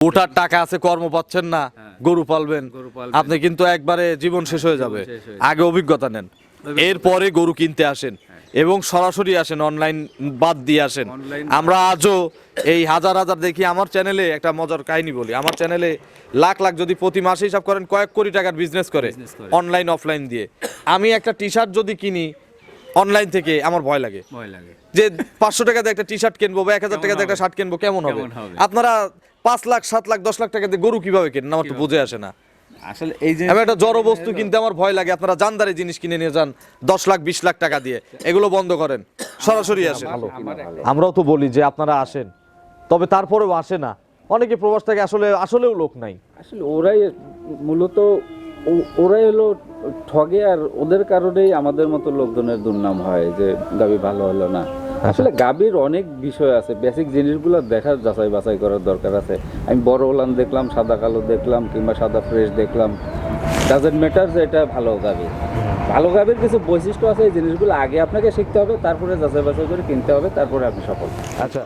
ওটার টাকা আছে কর্ম পাচ্ছেন না গরু পালবেন। হ্যাঁ। গরু পালবেন। আপনি কিন্তু একবারে জীবন শেষ হয়ে যাবে। আগে অভিজ্ঞতা নেন। এরপরে গরু কিনতে আসেন এবং সরাসরি আসেন অনলাইন বাদ দিয়ে আসেন। আমরা আজও এই হাজার হাজার দেখি আমার চ্যানেলে একটা মজার কাহিনী বলি। আমার চ্যানেলে লাখ লাখ যদি প্রতি মাসে হিসাব করেন কয়েক কোটি টাকার বিজনেস করে করে। অনলাইন অফলাইন দিয়ে। আমি একটা টি শার্ট যদি কিনি অনলাইন থেকে আমার ভয় লাগে। ভয় লাগে। যে পাঁচশো টাকা দিয়ে একটা টি শার্ট কিনবো বা এক হাজার টাকা দিয়ে একটা শার্ট কিনবো কেমন হবে? আপনারা পাঁচ লাখ সাত লাখ দশ লাখ টাকা দিয়ে গরু কীভাবে কেনেন? আমার তো বুঝে আসে না। আসলে এই যে আমি একটা জড় বস্তু কিনতে আমার ভয় লাগে। আপনারা জানদারি জিনিস কিনে নিয়ে যান দশ লাখ বিশ লাখ টাকা দিয়ে। এগুলো বন্ধ করেন। সরাসরি আসেন। আমরাও তো বলি যে আপনারা আসেন। তবে তারপরেও আসে না। অনেকে প্রবাস থেকে আসলে আসলেও লোক নাই। আসলে ওরাই মূলত ও- ওরাই হলো ঠগে আর ওদের কারণেই আমাদের মতো লোকজনের দুর্নাম হয় যে গাবি ভালো হলো না। আসলে গাভীর অনেক বিষয় আছে। বেসিক জিনিসগুলো দেখার যাচাই বাছাই করার দরকার আছে। আমি বড় ওলান দেখলাম, সাদা কালো দেখলাম কিংবা সাদা ফ্রেশ দেখলাম। ডাজেন্ট ম্যাটার যে এটা ভালো গাবি ভালো গাভীর কিছু বৈশিষ্ট্য আছে, এই জিনিসগুলো আগে আপনাকে শিখতে হবে, তারপরে যাচাই বাছাই করে কিনতে হবে, তারপরে আপনি সফল। আচ্ছা।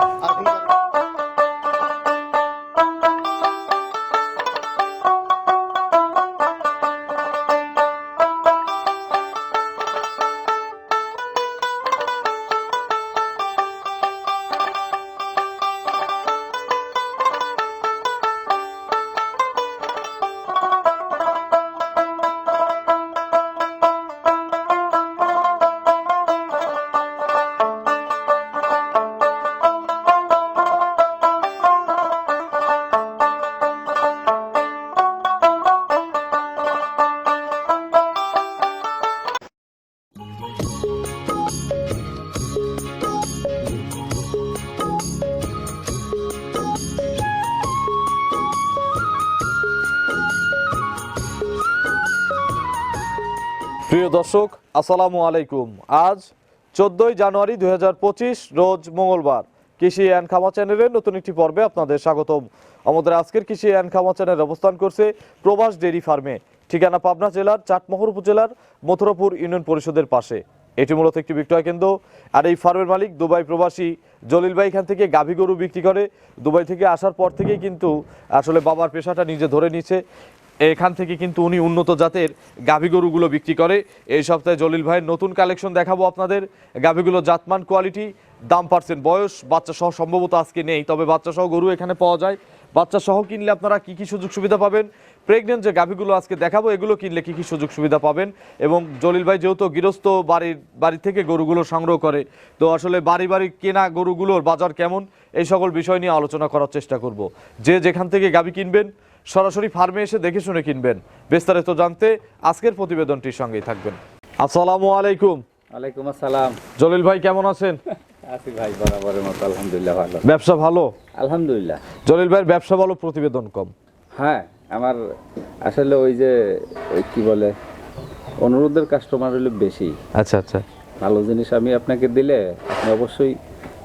প্রিয় দর্শক, আসসালামু আলাইকুম। আজ চোদ্দই জানুয়ারি দু হাজার পঁচিশ, রোজ মঙ্গলবার। কৃষি অ্যান্ড খামা চ্যানেলের নতুন একটি পর্বে আপনাদের স্বাগতম। আমাদের আজকের কৃষি অ্যান্ড খামা চ্যানেল অবস্থান করছে প্রবাস ডেইরি ফার্মে, ঠিকানা পাবনা জেলার চাটমোহর উপজেলার মথুরাপুর ইউনিয়ন পরিষদের পাশে। এটি মূলত একটি বিক্রয় কেন্দ্র, আর এই ফার্মের মালিক দুবাই প্রবাসী জলিল ভাই এখান থেকে গাভী গরু বিক্রি করে। দুবাই থেকে আসার পর থেকেই কিন্তু আসলে বাবার পেশাটা নিজে ধরে নিচ্ছে। এখান থেকে কিন্তু উনি উন্নত জাতের গাভী গরুগুলো বিক্রি করে। এই সপ্তাহে জলিল ভাইয়ের নতুন কালেকশন দেখাবো আপনাদের। গাভীগুলো জাতমান, কোয়ালিটি, দাম, পার্সেন্ট, বয়স বাচ্চা সহ সম্ভবত আজকে নেই, তবে বাচ্চা সহ গরু এখানে পাওয়া যায়। বাচ্চা সহ কিনলে আপনারা কি কি সুযোগ সুবিধা পাবেন? প্রেগনেন্ট যে গাভীগুলো আজকে দেখাবো এগুলো কিনলে কি কি সুযোগ সুবিধা পাবেন? এবং জলিল ভাই যেহেতু গৃহস্থ বাড়ির বাড়ি থেকে গরুগুলো সংগ্রহ করে তো আসলে বাড়ি বাড়ি কেনা গরুগুলোর বাজার কেমন? এই সকল বিষয় নিয়ে আলোচনা করার চেষ্টা করব। যে যেখান থেকে গাভী কিনবেন সরাসরি ফার্মে এসে দেখে শুনে কিনবেন। বিস্তারিত জানতে আজকের প্রতিবেদনটির সঙ্গেই থাকবেন। আসসালামু আলাইকুম। আলাইকুম আসসালাম। জলিল ভাই কেমন আছেন? আছি ভাই বরাবরের মতো আলহামদুলিল্লাহ ভালো। ব্যবসা ভালো? আলহামদুলিল্লাহ। জলিল ভাইয়ের ব্যবসা ভালো প্রতিবেদন কম। হ্যাঁ আমার আসলে ওই যে ওই কি বলে অনুরোধের কাস্টমার হলো বেশি। আচ্ছা আচ্ছা। ভালো জিনিস আমি আপনাকে দিলে আপনি অবশ্যই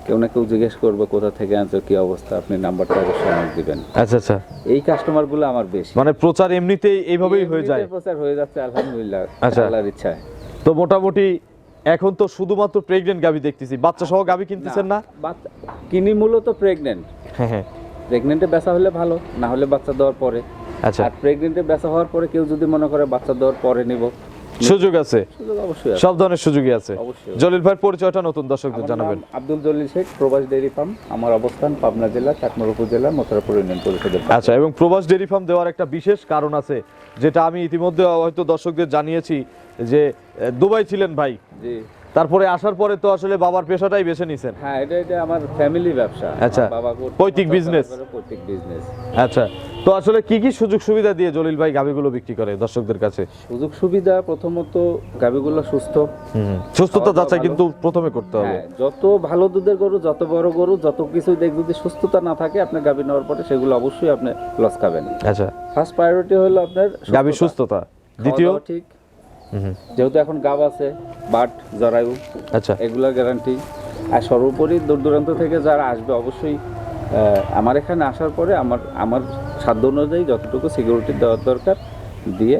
কেউ না কেউ জিজ্ঞেস করবে কোথা থেকে আনছো কি অবস্থা আপনি নাম্বারটা অবশ্যই আমাকে দিবেন। আচ্ছা আচ্ছা। এই কাস্টমারগুলো আমার বেশি। মানে প্রচার এমনিতেই এইভাবেই হয়ে যায়। প্রচার হয়ে যাচ্ছে আলহামদুলিল্লাহ আচ্ছা। আল্লাহর ইচ্ছায়। তো মোটামুটি এখন তো শুধুমাত্র প্রেগনেন্ট গাভী দেখতেছি। বাচ্চা সহ গাভী কিনতেছেন না? কিনি মূলত প্রেগনেন্ট হ্যাঁ হ্যাঁ। প্রেগনেন্টে বেচা হলে ভালো না হলে বাচ্চা দেওয়ার পরে। আচ্ছা। আর প্রেগনেন্টে বেচা হওয়ার পরে কেউ যদি মনে করে বাচ্চা দেওয়ার পরে নিব সুযোগ আছে। অবশ্যই সব ধরনের সুযোগই আছে। অবশ্যই। জলিল ভাইয়ের পরিচয়টা নতুন দর্শকদের জানাবেন। আব্দুল জলিল শেখ প্রবাস ডেইরি ফার্ম। আমার অবস্থান পাবনা জেলা চাটমোর উপজেলা মথুরাপুর ইউনিয়ন পরিষদের আচ্ছা এবং প্রবাস ডেয়ারি ফার্ম দেওয়ার একটা বিশেষ কারণ আছে যেটা আমি ইতিমধ্যে হয়তো দর্শকদের জানিয়েছি যে দুবাই ছিলেন ভাই। জি। তারপরে আসার পরে তো আসলে বাবার পেশাটাই বেছে নিছেন। হ্যাঁ এটা এটা আমার ফ্যামিলি ব্যবসা। আচ্ছা। বাবা পৈতৃক? করে পৈতৃক বিজনেস আচ্ছা তো আসলে কি কি সুযোগ সুবিধা দিয়ে জলিল ভাই গাভীগুলো বিক্রি করে দর্শকদের কাছে? সুযোগ সুবিধা প্রথমত গাভীগুলো সুস্থ। সুস্থতা যাচাই কিন্তু প্রথমে করতে হবে। হ্যাঁ যত ভালো দুধের গরু যত বড় গরু যত কিছু দেখ যদি সুস্থতা না থাকে আপনার গাভী নেওয়ার পরে সেগুলো অবশ্যই আপনি লস খাবেন। আচ্ছা। ফার্স্ট প্রায়োরিটি হলো আপনার গাভীর সুস্থতা। দ্বিতীয়? ঠিক। যেহেতু এখন গাব আছে বাট জরায়ু আচ্ছা। এগুলোর গ্যারান্টি আর সর্বোপরি দূর দূরান্ত থেকে যারা আসবে অবশ্যই আমার এখানে আসার পরে আমার আমার সাধ্য অনুযায়ী যতটুকু সিকিউরিটি দেওয়ার দরকার দিয়ে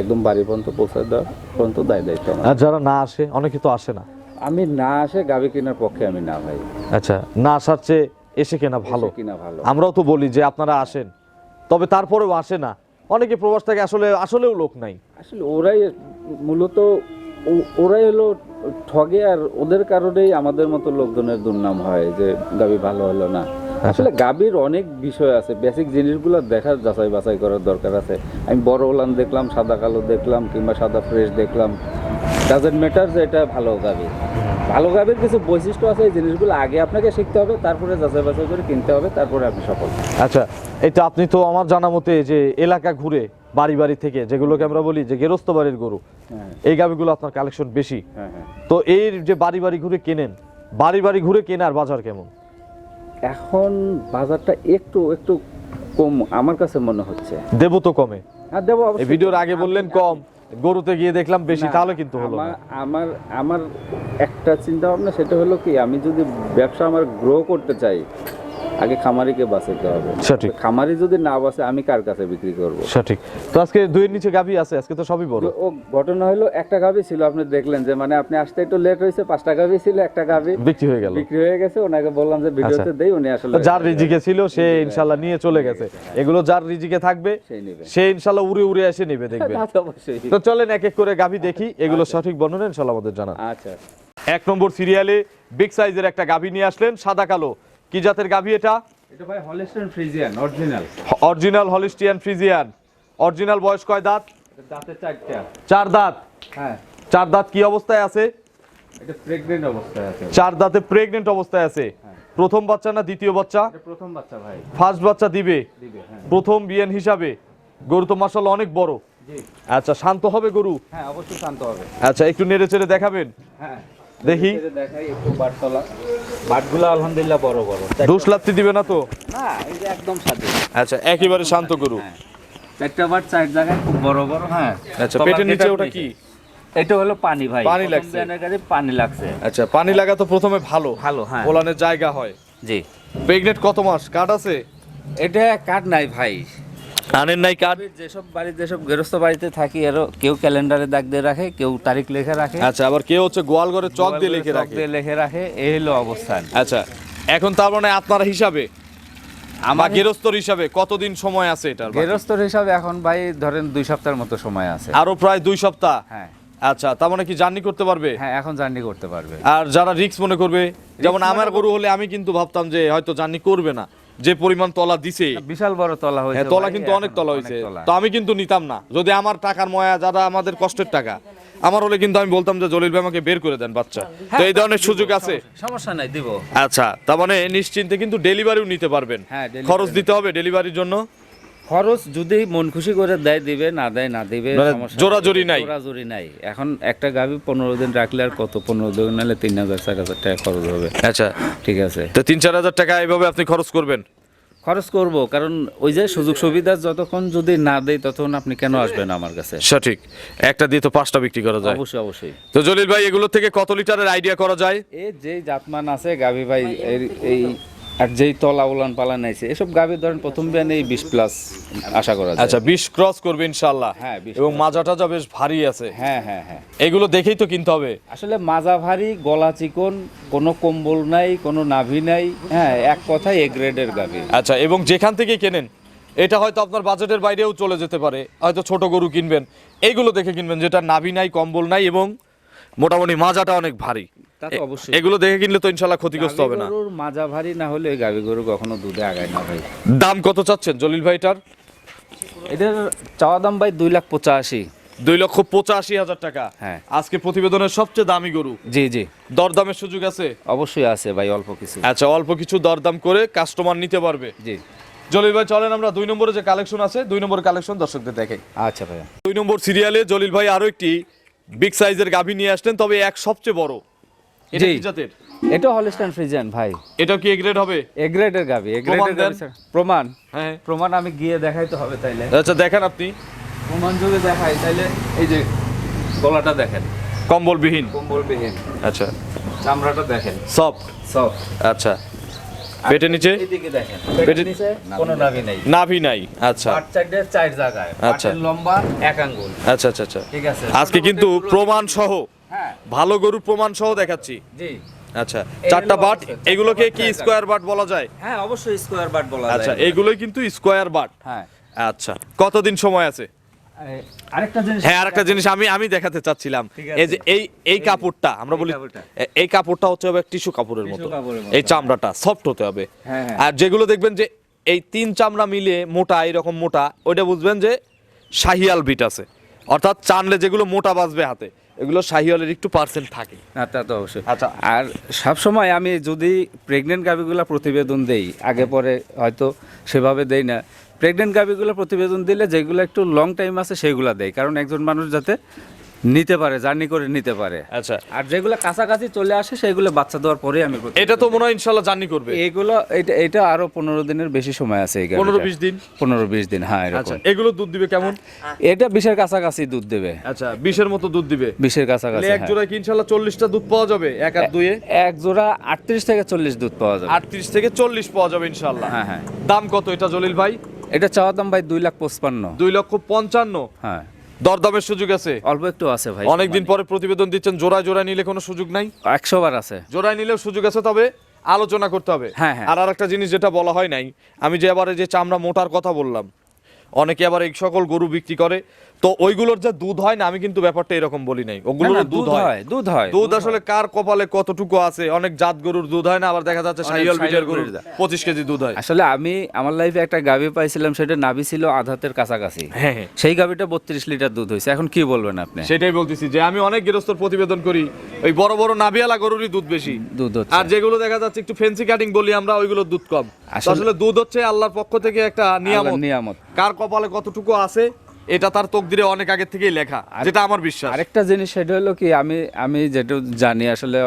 একদম বাড়ি পর্যন্ত পৌঁছে দেওয়ার পর্যন্ত দায় দায়িত্ব আর যারা না আসে অনেকে তো আসে না। আমি না আসে গাভী কেনার পক্ষে আমি না ভাই। আচ্ছা না আসার চেয়ে এসে কেনা ভালো। কিনা ভালো। আমরাও তো বলি যে আপনারা আসেন তবে তারপরেও আসে না। অনেকে প্রবাস থেকে আসলে আসলেও লোক নাই। আসলে ওরাই মূলত ওরাই হলো ঠগে আর ওদের কারণেই আমাদের মতো লোকজনের দুর্নাম হয় যে গাবি ভালো হলো না। আসলে গাবির অনেক বিষয় আছে বেসিক জিনিসগুলো দেখার যাচাই বাছাই করার দরকার আছে। আমি বড় ওলান দেখলাম সাদা কালো দেখলাম কিংবা সাদা ফ্রেশ দেখলাম। ডাজেন্ট ম্যাটার যে এটা ভালো গাবি। ভালো গাবির কিছু বৈশিষ্ট্য আছে এই জিনিসগুলো আগে আপনাকে শিখতে হবে তারপরে যাচাই বাছাই করে কিনতে হবে তারপরে আপনি সফল। আচ্ছা এটা আপনি তো আমার জানা মতে যে এলাকা ঘুরে বাড়ি বাড়ি থেকে যেগুলোকে আমরা বলি যে গেরস্ত বাড়ির গরু হ্যাঁ। এই গাভিগুলো আপনার কালেকশন বেশি। হ্যাঁ হ্যাঁ। তো এই যে বাড়ি বাড়ি ঘুরে কেনেন বাড়ি বাড়ি ঘুরে কেনার বাজার কেমন? এখন বাজারটা একটু একটু কম আমার কাছে মনে হচ্ছে। দেবো তো কমে। হ্যাঁ দেবো ভিডিওর আগে বললেন কম। গরুতে গিয়ে দেখলাম বেশি তাহলে কিন্তু হলো আমার আমার একটা চিন্তা ভাবনা সেটা হলো কি আমি যদি ব্যবসা আমার গ্রো করতে চাই আগে খামারিকে বাঁচাতে হবে। সঠিক। খামারি যদি না বাঁচে আমি কার কাছে বিক্রি করব? সঠিক। তো আজকে দুইয়ের নিচে গাভি আছে আজকে তো সবই বড়। ও ঘটনা হলো একটা গাভি ছিল আপনি দেখলেন যে মানে আপনি আসতে একটু লেট হয়েছে পাঁচটা গাভি ছিল একটা গাভি বিক্রি হয়ে গেল। বিক্রি হয়ে গেছে ওনাকে বললাম যে ভিডিওতে আচ্ছা। দেই উনি আসলে যার রিজিকে ছিল সে ইনশাল্লাহ নিয়ে চলে গেছে। এগুলো যার রিজিকে থাকবে সে ইনশাল্লাহ উড়ে উড়ে এসে নেবে দেখবে। তো চলেন এক এক করে গাভি দেখি এগুলো সঠিক বর্ণনা ইনশাল্লাহ আমাদের জানান। আচ্ছা। এক নম্বর সিরিয়ালে বিগ সাইজের একটা গাভি নিয়ে আসলেন সাদা কালো। কি জাতের গাভি এটা? এটা ভাই Holstein Friesian original. Original Holstein Friesian. Original বয়স কয় দাঁত? দাঁতে চারটা। চার দাঁত? হ্যাঁ। চার দাঁত কি অবস্থায় আছে? এটা প্রেগনেন্ট অবস্থায় আছে। চার দাঁতে প্রেগনেন্ট অবস্থায় আছে। প্রথম বাচ্চা না দ্বিতীয় বাচ্চা? প্রথম বাচ্চা ভাই। ফার্স্ট বাচ্চা দিবে? দিবে হ্যাঁ। প্রথম বিয়ান হিসাবে? গরু তো মাসাল অনেক বড়। জি। আচ্ছা শান্ত হবে গরু? হ্যাঁ অবশ্যই শান্ত হবে। আচ্ছা একটু নেড়ে চেড়ে দেখাবেন? হ্যাঁ। দেখি। এই দেখাই একটু বাটতলা। বাটগুলো আলহামদুলিল্লাহ বড় বড়। ডুস লাত্তি দিবে না তো? না এই যে একদম স্বাধীন আচ্ছা একেবারে শান্ত গরু হ্যাঁ বাট চার জায়গায় খুব বড় বড় হ্যাঁ। আচ্ছা পেটের নিচে ওটা কি? এটা হলো পানি ভাই। পানি লাগছে। কাছে পানি লাগছে। আচ্ছা পানি লাগা তো প্রথমে ভালো। ভালো হ্যাঁ। ওলানের জায়গা হয়। জি। কত মাস? কার্ড আছে? এটা কাঠ নাই ভাই। আনেন নাই কার্ড? যেসব বাড়ি যেসব গৃহস্থ বাড়িতে থাকি এরও কেউ ক্যালেন্ডারে দাগ দিয়ে রাখে কেউ তারিখ লিখে রাখে। আচ্ছা আবার কেউ হচ্ছে গোয়াল ঘরে চক দিয়ে লিখে রাখে। দিয়ে লিখে রাখে এই হলো অবস্থান। আচ্ছা এখন তার মানে আপনার হিসাবে আমার গেরস্তর হিসাবে কতদিন সময় আছে এটার বাকি? গৃহস্থর হিসাবে এখন ভাই ধরেন দুই সপ্তাহের মতো সময় আছে। আরও প্রায় দুই সপ্তাহ? হ্যাঁ। আচ্ছা তার মানে কি জার্নি করতে পারবে? হ্যাঁ এখন জার্নি করতে পারবে। আর যারা রিক্স মনে করবে যেমন আমার গরু হলে আমি কিন্তু ভাবতাম যে হয়তো জার্নি করবে না। যে পরিমাণ তলা দিছে। বিশাল বড় তলা হয়েছে হ্যাঁ তলা কিন্তু অনেক তলা হয়েছে। তো আমি কিন্তু নিতাম না। যদি আমার টাকার ময়া যারা আমাদের কষ্টের টাকা আমার হলে কিন্তু আমি বলতাম যে জলিল ভাই আমাকে বের করে দেন বাচ্চা। তো এই ধরনের সুযোগ আছে? সমস্যা নাই দিব। আচ্ছা তার মানে নিশ্চিন্তে কিন্তু ডেলিভারিও নিতে পারবেন। হ্যাঁ, খরচ দিতে হবে ডেলিভারির জন্য। খরচ যদি মন খুশি করে দেয় দিবে না দেয় না দিবে মানে জোরাজুরি নাই। জোরাজুরি নাই। এখন একটা গাভি পনেরো দিন রাখলে আর কত? পনেরো দিন নাহলে তিন হাজার চার হাজার টাকা খরচ হবে। আচ্ছা। ঠিক আছে। তো তিন চার হাজার টাকা এইভাবে আপনি খরচ করবেন? খরচ করব কারণ ওই যে সুযোগ সুবিধা যতক্ষণ যদি না দেয় ততক্ষণ আপনি কেন আসবেন আমার কাছে? সঠিক। একটা দিয়ে তো পাঁচটা বিক্রি করা যায়। অবশ্যই অবশ্যই। তো জলিল ভাই এগুলো থেকে কত লিটারের আইডিয়া করা যায়? এই যেই জাতমান আছে গাভি ভাই এই আর যেই তলা উলান পালান আছে এসব গাভি ধরেন প্রথম বিয়ানে এই বিশ প্লাস আশা করা যায়। আচ্ছা বিশ ক্রস করবে ইনশাল্লাহ হ্যাঁ, 20 এবং মাজাটা যা বেশ ভারী আছে। হ্যাঁ হ্যাঁ হ্যাঁ। এগুলো দেখেই তো কিনতে হবে। আসলে মাজা ভারী গলা চিকন কোনো কম্বল নাই কোনো নাভি নাই হ্যাঁ এক কথায় এ গ্রেডের গাভি। আচ্ছা এবং যেখান থেকে কেনেন এটা হয়তো আপনার বাজেটের বাইরেও চলে যেতে পারে হয়তো ছোট গরু কিনবেন এইগুলো দেখে কিনবেন যেটা নাভি নাই কম্বল নাই এবং মোটামুটি মাজাটা অনেক ভারী। অবশ্যই। এগুলো দেখে কিনলে তো ইনশাল্লাহ ক্ষতিগ্রস্ত হবে না। মাজা ভারী না হলে গাভি গরু কখনো দুধে আগায় না ভাই। দাম কত চাচ্ছেন জলিল ভাইটার? এটার চাওয়া দাম ভাই দুই লাখ পঁচাশি। দুই লক্ষ পঁচাশি হাজার টাকা। হ্যাঁ। আজকে প্রতিবেদনের সবচেয়ে দামি গরু। জি জি। দরদামের সুযোগ আছে? অবশ্যই আছে ভাই অল্প কিছু। আচ্ছা অল্প কিছু দরদাম করে কাস্টমার নিতে পারবে। জি। জলিল ভাই চলেন আমরা দুই নম্বরে যে কালেকশন আছে দুই নম্বর কালেকশন দর্শকদের দেখে আচ্ছা ভাইয়া। দুই নম্বর সিরিয়ালে জলিল ভাই আরও একটি বিগ সাইজের গাভী নিয়ে আসলেন তবে এক সবচেয়ে বড়। এটা কি জাতের? এটা হলস্টাইন ফ্রিজিয়ান ভাই। এটা কি এগ্রেড হবে? এ গ্রেডের গাভি এ গ্রেডের। প্রমাণ হ্যাঁ। প্রমাণ আমি গিয়ে দেখাইতে হবে তাইলে। আচ্ছা দেখেন আপনি। প্রমাণ যদি দেখাই তাইলে এই যে গলাটা দেখেন। কম্বলবিহীন। কম্বলবিহীন। আচ্ছা। চামড়াটা দেখেন। সফট সফট আচ্ছা। পেটের নিচে? এদিকে দেখেন। পেটের- পেটের নিচে কোনো নাভি নেই। নাভি নাই। আচ্ছা। পাট চারটে চার জায়গায়। আচ্ছা। লম্বা এক আঙ্গুল। আচ্ছা আচ্ছা আচ্ছা। ঠিক আছে। আজকে কিন্তু প্রমাণ সহ হ্যাঁ। ভালো গরুর প্রমাণ সহ দেখাচ্ছি। জি। আচ্ছা। চারটা বাট এগুলোকে কি স্কোয়ার বাট বলা যায়? হ্যাঁ অবশ্যই স্কোয়ার বাট বলা আচ্ছা যায় এইগুলোই কিন্তু স্কোয়ার বাট। হ্যাঁ। আচ্ছা। কতদিন সময় আছে? হ্যাঁ আরেকটা জিনিস আমি আমি দেখাতে চাচ্ছিলাম। এই যে এই এই কাপড়টা আমরা বলি এই কাপড়টা হচ্ছে হবে টিস্যু কাপড়ের মতো। Tissue কাপড়ের মতো, এই চামড়াটা সফট হতে হবে। আর যেগুলো দেখবেন যে এই তিন চামড়া মিলিয়ে মোটা এরকম মোটা ওইটা বুঝবেন যে শাহিয়াল বিট আছে। অর্থাৎ চানলে যেগুলো মোটা বাজবে হাতে এগুলো শাহিয়ালের একটু পার্সেন্ট থাকে। না তা তো অবশ্যই। আচ্ছা। আর সব সময় আমি যদি প্রেগনেন্ট গাভিগুলো প্রতিবেদন দেই আগে পরে হয়তো সেভাবে দেই না প্রেগনেন্ট গাভিগুলো প্রতিবেদন দিলে যেগুলো একটু লং টাইম আছে সেগুলো দেয়। কারণ একজন মানুষ যাতে নিতে পারে জার্নি করে নিতে পারে। আচ্ছা। আর যেগুলো কাছাকাছি চলে আসে সেগুলো বাচ্চা দেওয়ার পরে আমি এটা তো মনে হয় ইনশাল্লাহ জার্নি করবে। এগুলো এটা এটা আরও পনেরো দিনের বেশি সময় আছে এই পনেরো বিশ দিন? পনেরো বিশ দিন হ্যাঁ আচ্ছা এগুলো দুধ দিবে কেমন? এটা বিশের কাছাকাছি দুধ দেবে। আচ্ছা বিশের মতো দুধ দিবে। বিশের কাছাকাছি এক হ্যাঁ। জোড়ায় কি ইনশাল্লাহ চল্লিশটা দুধ পাওয়া যাবে? এক আর দুয়ে এক জোড়া আটত্রিশ থেকে চল্লিশ দুধ পাওয়া যাবে। আটত্রিশ থেকে চল্লিশ পাওয়া যাবে ইনশাল্লাহ হ্যাঁ হ্যাঁ। দাম কত এটা জলিল ভাই? এটা চাওয়া দাম ভাই দুই লাখ পঁচপান্ন। দুই লক্ষ পঞ্চান্ন। হ্যাঁ। দরদামের সুযোগ আছে? অল্প একটু আছে ভাই অনেকদিন পরে প্রতিবেদন দিচ্ছেন জোড়ায় জোড়ায় নিলে কোনো সুযোগ নাই? একশো বার আছে। জোড়ায় নিলেও সুযোগ আছে তবে আলোচনা করতে হবে। হ্যাঁ, হ্যাঁ। আর আরেকটা জিনিস যেটা বলা হয় নাই আমি যে এবারে যে চামড়া মোটার কথা বললাম অনেকে আবার এই সকল গরু বিক্রি করে তো ওইগুলোর যে দুধ হয় না আমি কিন্তু ব্যাপারটা এরকম বলি নাই। ওগুলোর দুধ হয়। দুধ হয় দুধ আসলে কার কপালে কতটুকু আছে? অনেক জাত গরুর দুধ হয় না আবার দেখা যাচ্ছে সাইয়াল বিটের গরুর বিটের দুধ। পঁচিশ কেজি দুধ হয়। আসলে আমি আমার লাইফে একটা গাভি পাইছিলাম সেটা নাভি ছিল আধাতের কাছাকাছি। হ্যাঁ হ্যাঁ। সেই গাভিটা বত্রিশ লিটার দুধ হয়েছে। এখন কি বলবেন আপনি? সেটাই বলতেছি যে আমি অনেক গৃহস্থর প্রতিবেদন করি ওই বড় বড় নাবিয়ালা গরুরই দুধ বেশি। দুধ হচ্ছে। আর যেগুলো দেখা যাচ্ছে একটু ফেন্সি কাটিং বলি আমরা ওইগুলোর দুধ কম। আসলে- আসলে দুধ হচ্ছে আল্লাহর পক্ষ থেকে একটা নিয়ামত। নিয়ামত। কার কপালে কতটুকু আছে এটা তার তকদিরে অনেক আগে থেকেই লেখা যেটা আমার বিশ্বাস আরেকটা জিনিস সেটা হলো কি আমি আমি যেটা জানি আসলে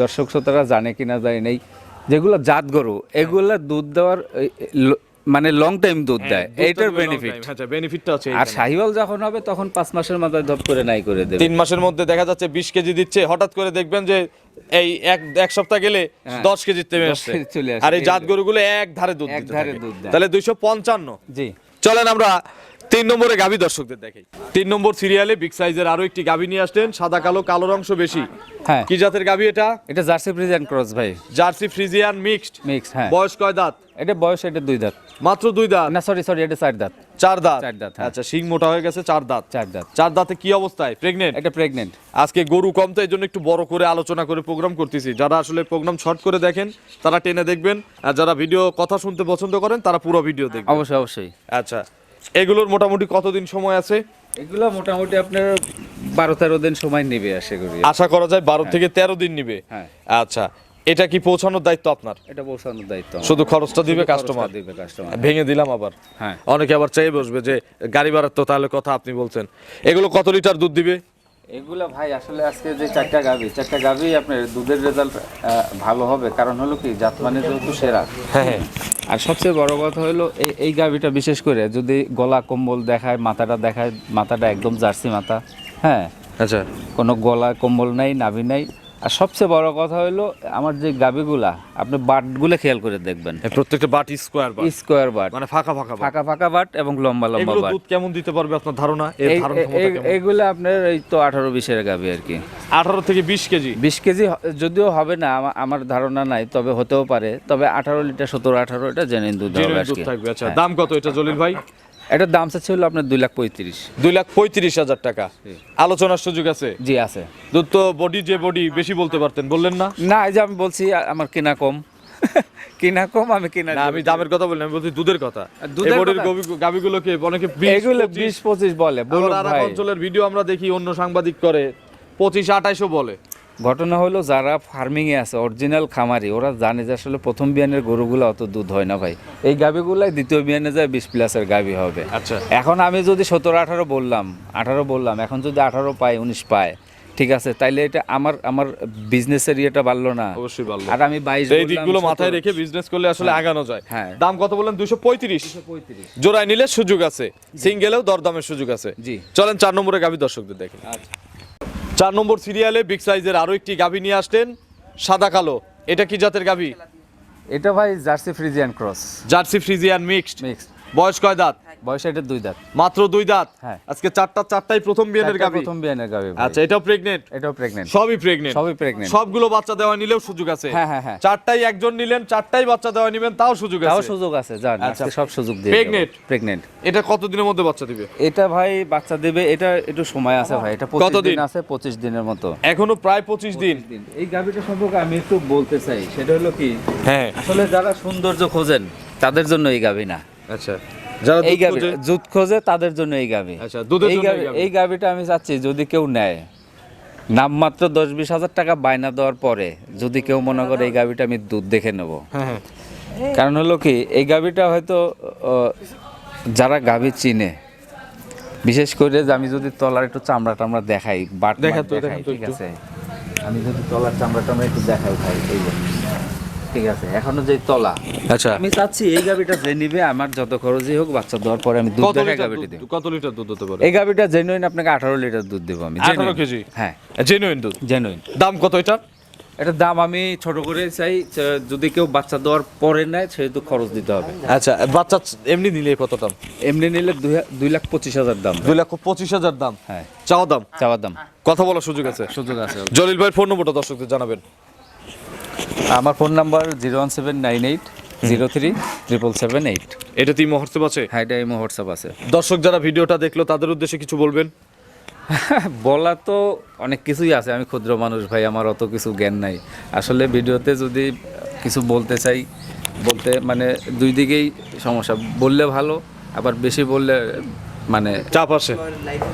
দর্শক শ্রোতারা জানে কিনা জানি নেই যেগুলো জাত গরু এগুলা দুধ দেওয়ার মানে লং টাইম দুধ দেয় এইটার বেনিফিট আচ্ছা বেনিফিটটা আছে আর। শাহিওয়াল যখন হবে তখন পাঁচ মাসের মাথায় ধপ করে নাই করে দেবে তিন মাসের মধ্যে দেখা যাচ্ছে বিশ কেজি দিচ্ছে হঠাৎ করে দেখবেন যে এই এক এক সপ্তাহ গেলে হ্যাঁ। দশ কেজি তেমে 10 আসছে কেজি চলে আসে। আর এই জাত গরুগুলো এক ধারে দুধ এক ধারে দুধ দেয়। তাহলে দুইশো পঞ্চান্ন জি চলেন আমরা তিন নম্বরে গাভী দর্শকদের দেখাই। তিন নম্বর সিরিয়ালে বিগ সাইজের আরও একটি গাভী নিয়ে আসলেন সাদা কালো কালোর অংশ বেশি। হ্যাঁ। কি জাতের গাভী এটা? এটা জার্সি ফ্রিজিয়ান ক্রস ভাই। জার্সি ফ্রিজিয়ান মিক্সড মিক্স হ্যাঁ। বয়স কয় দাঁত? এটা বয়স এটা দুই দাঁত। মাত্র দুই দাঁত? না সরি সরি এটা চার দাঁত। চার দাঁত? চার দাঁত, হ্যাঁ। আচ্ছা শিং মোটা হয়ে গেছে চার দাঁত। চার দাঁত। চার দাঁতে কি অবস্থায়? প্রেগনেন্ট এটা প্রেগনেন্ট আজকে গরু কম তো এই জন্য একটু বড় করে আলোচনা করে প্রোগ্রাম করতেছি। যারা আসলে প্রোগ্রাম শর্ট করে দেখেন তারা টেনে দেখবেন। আর যারা ভিডিও কথা শুনতে পছন্দ করেন তারা পুরো ভিডিও দেখবেন। অবশ্যই অবশ্যই। আচ্ছা। এগুলোর মোটামুটি কতদিন সময় আছে? এগুলো মোটামুটি আপনার বারো তেরো দিন সময় নেবে আশা করি। আশা করা যায় বারো থেকে তেরো দিন নিবে? হ্যাঁ। আচ্ছা এটা কি পৌঁছানোর দায়িত্ব আপনার? এটা পৌঁছানোর দায়িত্ব শুধু খরচটা দিবে কাস্টমার দিবে কাস্টমার ভেঙে দিলাম আবার। হ্যাঁ। অনেকে আবার চেয়ে বসবে যে গাড়ি ভাড়ার তো তাহলে কথা আপনি বলছেন। এগুলো কত লিটার দুধ দিবে? এগুলা ভাই আসলে আজকে যে চারটা গাভি চারটা গাভি আপনার দুধের রেজাল্ট ভালো হবে। কারণ হলো কি জাত মানে যেহেতু সেরা। হ্যাঁ হ্যাঁ। আর সবচেয়ে বড় কথা হলো এই এই গাভিটা বিশেষ করে যদি গলা কম্বল দেখায় মাথাটা দেখায় মাথাটা একদম জার্সি মাথা হ্যাঁ? আচ্ছা। কোনো গলা কম্বল নাই নাভি নাই আর সবচেয়ে বড় কথা হলো আমার যে গাভিগুলা আপনি বাটগুলো খেয়াল করে দেখবেন। প্রত্যেকটা বাটি স্কোয়ার বাট। Square butt. মানে ফাঁকা ফাঁকা ফাঁকা ফাঁকা বাট এবং লম্বা লম্বা এগুলো বাট। দুধ কেমন দিতে পারবে আপনার ধারণা? এর এই- ধারণ ক্ষমতা এইগুলো আপনার এই তো আঠারো বিশের গাবি আর কি। আঠারো থেকে বিশ কেজি? বিশ কেজি যদিও হবে না আমার ধারণা নাই তবে হতেও পারে। তবে আঠারো লিটার সতেরো আঠারো এটা জেনুইন দুধ হবে আজকে। থাকবে আচ্ছা। হ্যাঁ। দাম কত এটা জলিল ভাই? এটার দাম চাচ্ছে হলো আপনার দুই লাখ পঁয়ত্রিশ। দুই লাখ পঁয়ত্রিশ হাজার টাকা। আলোচনার সুযোগ আছে? জি আছে। দুধ তো বডি যে বডি বেশি বলতে পারতেন বললেন না? না এই যে আমি বলছি আমার কেনা কম। কিনা কম আমি কিনা না আমি দামের কথা বললাম আমি বলছি দুধের কথা। দুধের গাবিগুলোকে অনেকে এগুলো বিশ পঁচিশ বলে বলুন আর অঞ্চলের ভিডিও আমরা দেখি অন্য সাংবাদিক করে পঁচিশ আঠাইশও বলে। ঘটনা হলো যারা ফার্মিং এ আছে অরিজিনাল খামারি ওরা জানে যে আসলে প্রথম বিয়ানের গরুগুলো অত দুধ হয় না ভাই। এই গাবিগুলাই দ্বিতীয় বিয়ানে যায় বিশ প্লাসের গাবি হবে। আচ্ছা। এখন আমি যদি সতেরো আঠারো বললাম আঠারো বললাম এখন যদি আঠারো পাই উনিশ পায় ঠিক আছে তাইলে এটা আমার আমার বিজনেসের ইয়েটা বাড়লো না। অবশ্যই ভালো আর আমি বাইশ এই দিকগুলো মাথায় রেখে বিজনেস করলে আসলে আগানো যায়। হ্যাঁ। দাম কত বললেন? দুশো পঁয়ত্রিশ। পঁয়ত্রিশ। জোড়ায় নিলে সুযোগ আছে। সিঙ্গেলেও দরদামের সুযোগ আছে। জি। চলেন চার নম্বরে গাভী দর্শকদের দেখেন চার নম্বর সিরিয়ালে বিগ সাইজের আরও একটি গাভী নিয়ে আসলেন সাদা কালো। এটা কি জাতের গাভী? এটা ভাই Jersey Friesian cross. Jersey Friesian mixed. Mixed. বয়স কয় দাঁত? বয়স এটা দুই দাঁত। মাত্র দুই দাঁত? হ্যাঁ। আজকে চারটা চারটাই প্রথম বিয়ানের গাবি প্রথম বিয়ানের গাবি আচ্ছা এটাও প্রেগনেন্ট এটাও প্রেগনেন্ট সবই প্রেগনেন্ট সবই pregnant। সবগুলো বাচ্চা দেওয়া নিলেও সুযোগ আছে? হ্যাঁ, হ্যাঁ, হ্যাঁ। চারটাই একজন নিলেন চারটাই বাচ্চা দেওয়া নিবেন তাও সুযোগ তাও সুযোগ আছে জান আচ্ছা। আজকে সব সুযোগ দিয়ে Pregnant? প্রেগনেন্ট এটা কতদিনের মধ্যে বাচ্চা দিবে? এটা ভাই বাচ্চা দেবে এটা একটু সময় আছে ভাই এটা কতদিন? দিন আছে পঁচিশ দিনের মতো। এখনও প্রায় পঁচিশ দিন। এই গাভিটা সম্পর্কে আমি একটু বলতে চাই সেটা হলো কি? হ্যাঁ। আসলে যারা সৌন্দর্য খোঁজেন তাদের জন্য এই গাভি না। আচ্ছা। যারা এই গাভি দুধ খোঁজে তাদের জন্য এই গাভি। আচ্ছা, দুধের এই জন্য গাভিটা আমি চাচ্ছি যদি কেউ নেয়। নামমাত্র দশ বিশ হাজার টাকা বায়না দেওয়ার পরে যদি কেউ মনে করে এই গাভিটা আমি দুধ দেখে নেব। হ্যাঁ হ্যাঁ। কারণ হলো কি এই গাভিটা হয়তো যারা গাভি চিনে বিশেষ করে যে আমি যদি তলার একটু চামড়া টামড়া দেখাই বাট দেখাই ঠিক আছে? আমি যদি তলার চামড়া টামড়া একটু দেখাই ভাই এই ঠিক আছে এখনও যে তলা। আচ্ছা। আমি চাচ্ছি এই গাভিটা যে নিবে আমার যত খরচই হোক বাচ্চা দেওয়ার পরে আমি দুধ লিটার দুধ দেব। কত লিটার দুধ হতে পারে? এই গাভিটা জেনুইন আপনাকে আঠারো লিটার দুধ দেবো আমি 18 কেজি? হ্যাঁ। জেনুইন দুধ? জেনুইন দাম কত এটা এটার দাম আমি ছোট করে চাই যদি কেউ বাচ্চা দেওয়ার পরে নেয় সেহেতু খরচ দিতে হবে। আচ্ছা বাচ্চা এমনি নিলে কত দাম? এমনি নিলে দুই দুই লাখ পঁচিশ হাজার দাম। দুই লাখ পঁচিশ হাজার দাম? হ্যাঁ। চাওয়া দাম? চাওয়ার দাম। কথা বলার সুযোগ আছে? সুযোগ আছে। জলিল ভাই ফোন নম্বরটা দর্শকদের জানাবেন। আমার phone number zero one seven nine eight zero three triple seven eight. এটা তিন মুহূর্তে আছে? হ্যাঁ এটা এই হোয়াটসঅ্যাপ আছে। দর্শক যারা ভিডিওটা দেখল তাদের উদ্দেশ্যে কিছু বলবেন? বলা তো অনেক কিছুই আছে। আমি ক্ষুদ্র মানুষ ভাই আমার অত কিছু জ্ঞান নাই। আসলে ভিডিওতে যদি কিছু বলতে চাই বলতে মানে দুই দিকেই সমস্যা। বললে ভালো আবার বেশি বললে মানে চাপ আসে।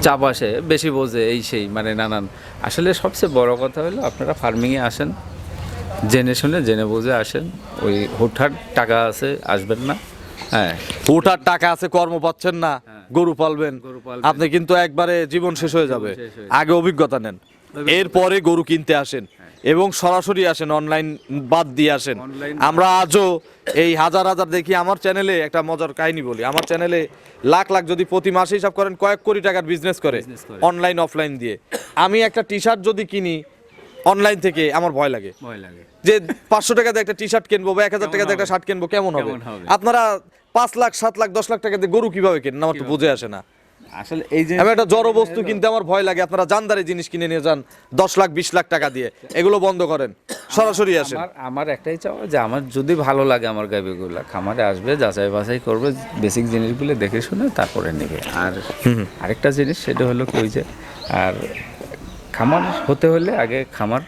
চাপ আসে বেশি বোঝে এই সেই মানে নানান। আসলে সবচেয়ে বড় কথা হলো আপনারা ফার্মিংয়ে আসেন। জেনে শুনে জেনে বুঝে আসেন। ওই হুটহাট টাকা আছে আসবেন না। হ্যাঁ। ওটার টাকা আছে কর্ম পাচ্ছেন না গরু পালবেন। আপনি কিন্তু একবারে জীবন শেষ হয়ে যাবে। আগে অভিজ্ঞতা নেন। এরপরে গরু কিনতে আসেন এবং সরাসরি আসেন অনলাইন বাদ দিয়ে আসেন। আমরা আজও এই হাজার হাজার দেখি আমার চ্যানেলে একটা মজার কাহিনী বলি। আমার চ্যানেলে লাখ লাখ যদি প্রতি মাসে হিসাব করেন কয়েক কোটি টাকার বিজনেস করে। অনলাইন অফলাইন দিয়ে। আমি একটা টি শার্ট যদি কিনি অনলাইন থেকে আমার ভয় লাগে। ভয় লাগে। যে পাঁচশো টাকা দিয়ে একটা টি শার্ট কিনবো বা এক হাজার টাকা দিয়ে একটা শার্ট কিনবো কেমন হবে? আপনারা পাঁচ লাখ সাত লাখ দশ লাখ টাকা দিয়ে গরু কীভাবে কেনেন? আমার তো বুঝে আসে না। আসলে এই যে আমি একটা জড় বস্তু কিনতে আমার ভয় লাগে। আপনারা জানদারি জিনিস কিনে নিয়ে যান দশ লাখ বিশ লাখ টাকা দিয়ে। এগুলো বন্ধ করেন। সরাসরি আসেন। আমার একটাই চাওয়া যে আমার যদি ভালো লাগে আমার গাভিগুলো খামারে আসবে যাচাই বাছাই করবে বেসিক জিনিসগুলো দেখে শুনে তারপরে নেবে। আর আরেকটা জিনিস সেটা হলো কি যে আর খামার হতে হলে আগে খামার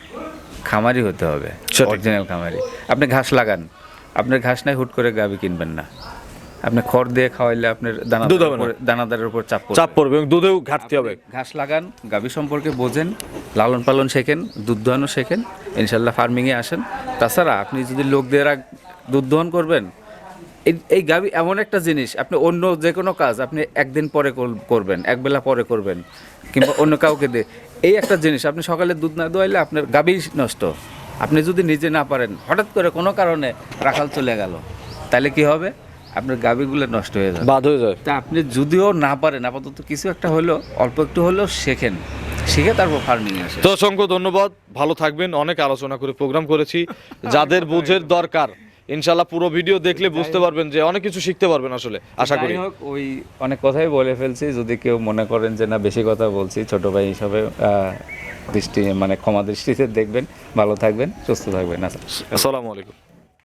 খামারি হতে হবে অরিজিনাল খামারি আপনি ঘাস লাগান আপনার ঘাস নাই হুট করে গাভি কিনবেন না। আপনি খড় দিয়ে খাওয়াইলে আপনার দুধ দানাদারের উপর চাপ চাপ পড়বে এবং দুধেও ঘাটতি হবে। ঘাস লাগান গাভী সম্পর্কে বোঝেন লালন পালন শেখেন দুধ দোহানো শেখেন ইনশাল্লাহ ফার্মিংয়ে আসেন। তাছাড়া আপনি যদি লোক দিয়ে দুধ দোহন করবেন এই এই গাভী এমন একটা জিনিস আপনি অন্য যে কোনো কাজ আপনি একদিন পরে কর- করবেন একবেলা পরে করবেন কিংবা অন্য কাউকে দিয়ে। এই একটা জিনিস আপনি সকালে দুধ না দোয়াইলে আপনার গাভী নষ্ট। আপনি যদি নিজে না পারেন হঠাৎ করে কোনো কারণে রাখাল চলে গেল তাহলে কি হবে? আপনার গাভীগুলো নষ্ট হয়ে যাবে। বাদ হয়ে যায় তা আপনি যদিও না পারেন আপাতত কিছু একটা হলো অল্প একটু হলেও শেখেন শিখে তারপর ফার্মিং আসে তো অসংখ্য ধন্যবাদ ভালো থাকবেন অনেক আলোচনা করে প্রোগ্রাম করেছি। যাদের বুঝের দরকার ইনশাল্লাহ পুরো ভিডিও দেখলে বুঝতে পারবেন যে অনেক কিছু শিখতে পারবেন আসলে আশা করি। হোক ওই অনেক কথাই বলে ফেলছি। যদি কেউ মনে করেন যে না বেশি কথা বলছি ছোট ভাই হিসাবে আহ, দৃষ্টি মানে ক্ষমা দৃষ্টিতে দেখবেন ভালো থাকবেন সুস্থ থাকবেন। আসসালামু আলাইকুম।